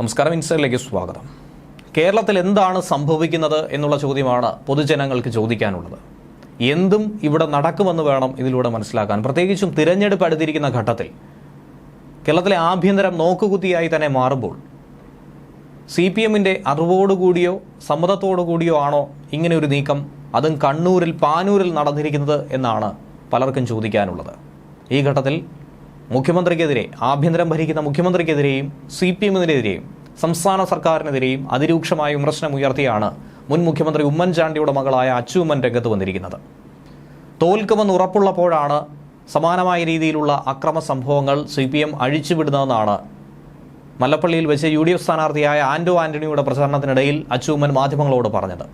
നമസ്കാരം ഇൻസൈഡിലേക്ക് സ്വാഗതം. കേരളത്തിൽ എന്താണ് സംഭവിക്കുന്നത് എന്നുള്ള ചോദ്യമാണ് പൊതുജനങ്ങൾക്ക് ചോദിക്കാനുള്ളത്. എന്തും ഇവിടെ നടക്കുമെന്ന് വേണം ഇതിലൂടെ മനസ്സിലാക്കാൻ. പ്രത്യേകിച്ചും തിരഞ്ഞെടുപ്പ് അടുത്തിരിക്കുന്ന ഘട്ടത്തിൽ. കേരളത്തിലെ ആഭ്യന്തരം നോക്കുകുത്തിയായി തന്നെ മാറുമ്പോൾ സി പി എമ്മിന്റെ അറിവോടുകൂടിയോ സമ്മതത്തോടുകൂടിയോ ആണോ ഇങ്ങനെ ഒരു നീക്കം? അതും കണ്ണൂരിൽ പാനൂരിൽ നടന്നിരിക്കുന്നത് എന്നാണ് പലർക്കും ചോദിക്കാനുള്ളത്. ഈ ഘട്ടത്തിൽ മുഖ്യമന്ത്രിക്കെതിരെ ആഭ്യന്തരം ഭരിക്കുന്ന മുഖ്യമന്ത്രിക്കെതിരെയും സി പി എമ്മിനെതിരെയും സംസ്ഥാന സർക്കാരിനെതിരെയും അതിരൂക്ഷമായ വിമർശനം ഉയർത്തിയാണ് മുൻ മുഖ്യമന്ത്രി ഉമ്മൻചാണ്ടിയുടെ മകളായ അച്ചുമ്മൻ രംഗത്ത് വന്നിരിക്കുന്നത്. തോൽക്കുമെന്ന് ഉറപ്പുള്ളപ്പോഴാണ് സമാനമായ രീതിയിലുള്ള അക്രമ സംഭവങ്ങൾ സി പി എം അഴിച്ചുവിടുന്നതെന്നാണ് മല്ലപ്പള്ളിയിൽ വെച്ച് യു ഡി എഫ് സ്ഥാനാർത്ഥിയായ ആന്റോ ആന്റണിയുടെ പ്രചാരണത്തിനിടയിൽ അച്ചുമ്മൻ മാധ്യമങ്ങളോട് പറഞ്ഞത്.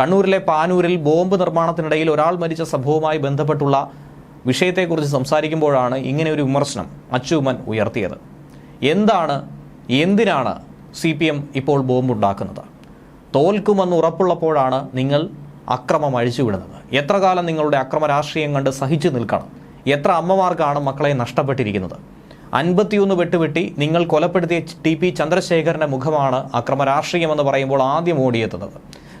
കണ്ണൂരിലെ പാനൂരിൽ ബോംബ് നിർമ്മാണത്തിനിടയിൽ ഒരാൾ മരിച്ച സംഭവവുമായി ബന്ധപ്പെട്ടുള്ള വിഷയത്തെക്കുറിച്ച് സംസാരിക്കുമ്പോഴാണ് ഇങ്ങനെ ഒരു വിമർശനം അച്ചൂമ്മൻ ഉയർത്തിയത്. എന്താണ് എന്തിനാണ് സി പി എം ഇപ്പോൾ ബോംബുണ്ടാക്കുന്നത്? തോൽക്കുമെന്ന് ഉറപ്പുള്ളപ്പോഴാണ് നിങ്ങൾ അക്രമം അഴിച്ചുവിടുന്നത്. എത്ര കാലം നിങ്ങളുടെ അക്രമ രാഷ്ട്രീയം കണ്ട് സഹിച്ചു നിൽക്കണം? എത്ര അമ്മമാർക്കാണ് മക്കളെ നഷ്ടപ്പെട്ടിരിക്കുന്നത്? അൻപത്തിയൊന്ന് വെട്ടുവെട്ടി നിങ്ങൾ കൊലപ്പെടുത്തിയ ടി പി ചന്ദ്രശേഖരന്റെ മുഖമാണ് അക്രമ രാഷ്ട്രീയമെന്ന് പറയുമ്പോൾ ആദ്യം ഓടിയെത്തുന്നത്.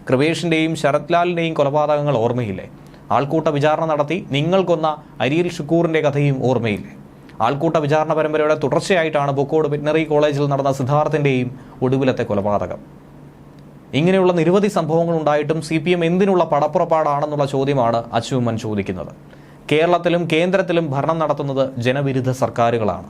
കൃപേഷിന്റെയും ശരത്ലാലിന്റെയും കൊലപാതകങ്ങൾ ഓർമ്മയില്ലേ? ആൾക്കൂട്ട വിചാരണ നടത്തി നിങ്ങൾ കൊന്ന അരിയിൽ ഷുക്കൂറിന്റെ കഥയും ഓർമ്മയില്ലേ? ആൾക്കൂട്ട വിചാരണ പരമ്പരയുടെ തുടർച്ചയായിട്ടാണ് ബുക്കോട് വെറ്റിനറി കോളേജിൽ നടന്ന സിദ്ധാർത്ഥിന്റെയും ഒടുവിലത്തെ കൊലപാതകം. ഇങ്ങനെയുള്ള നിരവധി സംഭവങ്ങൾ ഉണ്ടായിട്ടും സി പി എം എന്തിനുള്ള പടപ്പുറപ്പാടാണെന്നുള്ള ചോദ്യമാണ് അച്യുമ്മൻ ചോദിക്കുന്നത്. കേരളത്തിലും കേന്ദ്രത്തിലും ഭരണം നടത്തുന്നത് ജനവിരുദ്ധ സർക്കാരുകളാണ്.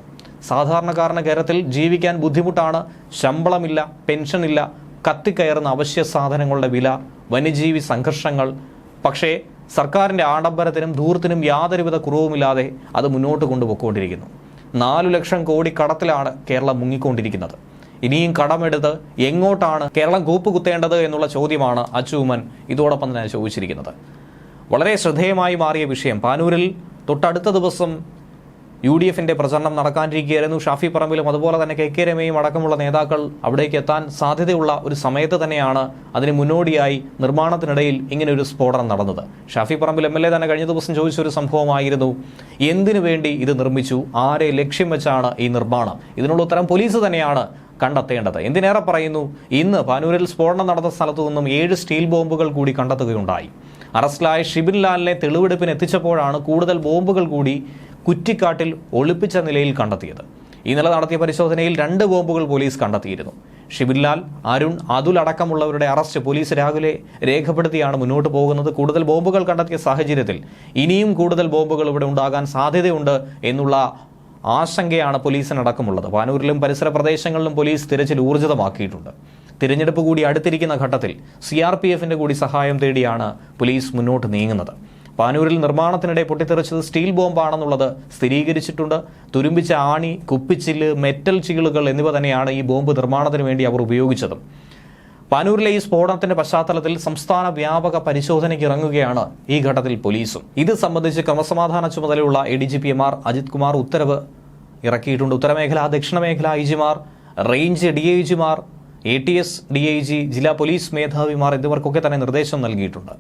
സാധാരണക്കാരന് കേരളത്തിൽ ജീവിക്കാൻ ബുദ്ധിമുട്ടാണ് ശമ്പളമില്ല പെൻഷനില്ല കത്തിക്കയറുന്ന അവശ്യ സാധനങ്ങളുടെ വില വന്യജീവി സംഘർഷങ്ങൾ. പക്ഷേ സർക്കാരിന്റെ ആഡംബരത്തിനും ധൂർത്തിനും യാതൊരുവിധ കുറവുമില്ലാതെ അത് മുന്നോട്ട് കൊണ്ടുപോയിക്കൊണ്ടിരിക്കുന്നു. നാലു ലക്ഷം കോടി കടത്തിലാണ് കേരളം മുങ്ങിക്കൊണ്ടിരിക്കുന്നത്. ഇനിയും കടമെടുത്ത് എങ്ങോട്ടാണ് കേരളം കൂപ്പുകുത്തേണ്ടത് എന്നുള്ള ചോദ്യമാണ് അച്ചൂമൻ ഇതോടൊപ്പം തന്നെ ചോദിച്ചിരിക്കുന്നത്. വളരെ ശ്രദ്ധേയമായി മാറിയ വിഷയം. പാനൂരിൽ തൊട്ടടുത്ത ദിവസം യു ഡി എഫിന്റെ പ്രചരണം നടക്കാനിരിക്കുകയായിരുന്നു. ഷാഫി പറമ്പിലും അതുപോലെ തന്നെ കെ കെ രമയും അടക്കമുള്ള നേതാക്കൾ അവിടേക്ക് എത്താൻ സാധ്യതയുള്ള ഒരു സമയത്ത് തന്നെയാണ് അതിന് മുന്നോടിയായി നിർമ്മാണത്തിനിടയിൽ ഇങ്ങനെ ഒരു സ്ഫോടനം നടന്നത്. ഷാഫി പറമ്പിൽ എം തന്നെ കഴിഞ്ഞ ദിവസം ചോദിച്ചൊരു സംഭവമായിരുന്നു. എന്തിനു വേണ്ടി ഇത് നിർമ്മിച്ചു? ആരെ ലക്ഷ്യം വെച്ചാണ് ഈ നിർമ്മാണം? ഇതിനുള്ള ഉത്തരം പോലീസ് തന്നെയാണ് കണ്ടെത്തേണ്ടത്. എന്തിനേറെ പറയുന്നു? ഇന്ന് പാനൂരിൽ സ്ഫോടനം നടന്ന സ്ഥലത്തു നിന്നും ഏഴ് സ്റ്റീൽ ബോംബുകൾ കൂടി കണ്ടെത്തുകയുണ്ടായി. അറസ്റ്റിലായ ഷിബിൻ ലാലിനെ തെളിവെടുപ്പിന് എത്തിച്ചപ്പോഴാണ് കൂടുതൽ ബോംബുകൾ കൂടി കുറ്റിക്കാട്ടിൽ ഒളിപ്പിച്ച നിലയിൽ കണ്ടെത്തിയത്. ഇന്നലെ നടത്തിയ പരിശോധനയിൽ രണ്ട് ബോംബുകൾ പോലീസ് കണ്ടെത്തിയിരുന്നു. ഷിബിൻലാൽ അരുൺ അതുൽ അടക്കമുള്ളവരുടെ അറസ്റ്റ് പോലീസ് രാവിലെ രേഖപ്പെടുത്തിയാണ് മുന്നോട്ട് പോകുന്നത്. കൂടുതൽ ബോംബുകൾ കണ്ടെത്തിയ സാഹചര്യത്തിൽ ഇനിയും കൂടുതൽ ബോംബുകൾ ഇവിടെ ഉണ്ടാകാൻ സാധ്യതയുണ്ട് എന്നുള്ള ആശങ്കയാണ് പോലീസിനടക്കമുള്ളത്. പാനൂരിലും പരിസര പ്രദേശങ്ങളിലും പോലീസ് തിരച്ചിൽ ഊർജിതമാക്കിയിട്ടുണ്ട്. തിരഞ്ഞെടുപ്പ് കൂടി അടുത്തിരിക്കുന്ന ഘട്ടത്തിൽ സി കൂടി സഹായം തേടിയാണ് പോലീസ് മുന്നോട്ട് നീങ്ങുന്നത്. പാനൂരിൽ നിർമ്മാണത്തിനിടെ പൊട്ടിത്തെറിച്ചത് സ്റ്റീൽ ബോംബാണെന്നുള്ളത് സ്ഥിരീകരിച്ചിട്ടുണ്ട്. തുരുമ്പിച്ച ആണി കുപ്പിച്ചില്ല് മെറ്റൽ ചീളുകൾ എന്നിവ തന്നെയാണ് ഈ ബോംബ് നിർമ്മാണത്തിന് വേണ്ടി അവർ ഉപയോഗിച്ചതും. പാനൂരിലെ ഈ സ്ഫോടനത്തിന്റെ പശ്ചാത്തലത്തിൽ സംസ്ഥാന വ്യാപക പരിശോധനയ്ക്ക് ഇറങ്ങുകയാണ് ഈ ഘട്ടത്തിൽ പോലീസും. ഇത് സംബന്ധിച്ച് ക്രമസമാധാന ചുമതലയുള്ള എ ഡി ജി പി എമാർ അജിത് കുമാർ ഉത്തരവ് ഇറക്കിയിട്ടുണ്ട്. ഉത്തരമേഖല ദക്ഷിണ മേഖല ഐ ജിമാർ range D I ജിമാർ A T S D I G ജില്ലാ പോലീസ് മേധാവിമാർ എന്നിവർക്കൊക്കെ തന്നെ നിർദ്ദേശം നൽകിയിട്ടുണ്ട്.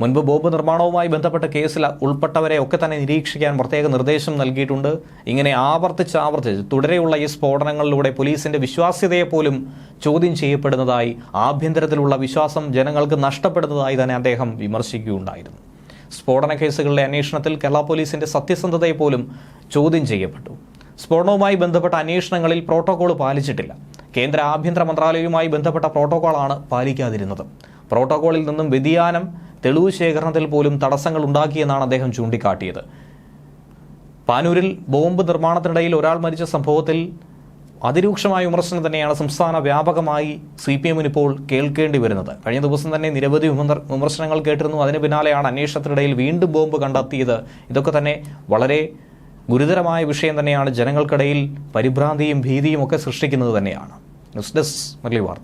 മുൻപ് ബോംബ് നിർമ്മാണവുമായി ബന്ധപ്പെട്ട കേസിൽ ഉൾപ്പെട്ടവരെ ഒക്കെ തന്നെ നിരീക്ഷിക്കാൻ പ്രത്യേക നിർദ്ദേശം നൽകിയിട്ടുണ്ട്. ഇങ്ങനെ ആവർത്തിച്ച് ആവർത്തിച്ച് തുടരെയുള്ള ഈ സ്ഫോടനങ്ങളിലൂടെ പോലീസിന്റെ വിശ്വാസ്യതയെ പോലും ചോദ്യം ചെയ്യപ്പെടുന്നതായി ആഭ്യന്തരത്തിലുള്ള വിശ്വാസം ജനങ്ങൾക്ക് നഷ്ടപ്പെടുന്നതായി തന്നെ അദ്ദേഹം വിമർശിക്കുകയുണ്ടായിരുന്നു. സ്ഫോടന കേസുകളിലെ അന്വേഷണത്തിൽ കേരള പോലീസിന്റെ സത്യസന്ധതയെ പോലും ചോദ്യം ചെയ്യപ്പെട്ടു. സ്ഫോടനവുമായി ബന്ധപ്പെട്ട അന്വേഷണങ്ങളിൽ പ്രോട്ടോകോൾ പാലിച്ചിട്ടില്ല. കേന്ദ്ര ആഭ്യന്തര മന്ത്രാലയവുമായി ബന്ധപ്പെട്ട പ്രോട്ടോകോളാണ് പാലിക്കാതിരുന്നത്. പ്രോട്ടോകോളിൽ നിന്നും വ്യതിയാനം തെളിവ് ശേഖരണത്തിൽ പോലും തടസ്സങ്ങൾ ഉണ്ടാക്കിയെന്നാണ് അദ്ദേഹം ചൂണ്ടിക്കാട്ടിയത്. പാനൂരിൽ ബോംബ് നിർമ്മാണത്തിനിടയിൽ ഒരാൾ മരിച്ച സംഭവത്തിൽ അതിരൂക്ഷമായ വിമർശനം തന്നെയാണ് സംസ്ഥാന വ്യാപകമായി സി പി എമ്മിന് ഇപ്പോൾ കേൾക്കേണ്ടി വരുന്നത്. കഴിഞ്ഞ ദിവസം തന്നെ നിരവധി വിമർ- വിമർശനങ്ങൾ കേട്ടിരുന്നു. അതിന് പിന്നാലെയാണ് അന്വേഷണത്തിനിടയിൽ വീണ്ടും ബോംബ് കണ്ടെത്തിയത്. ഇതൊക്കെ തന്നെ വളരെ ഗുരുതരമായ വിഷയം തന്നെയാണ്. ജനങ്ങൾക്കിടയിൽ പരിഭ്രാന്തിയും ഭീതിയും ഒക്കെ സൃഷ്ടിക്കുന്നത് തന്നെയാണ്. ന്യൂസ് ഡെസ്ക് മുരളി വാർത്ത.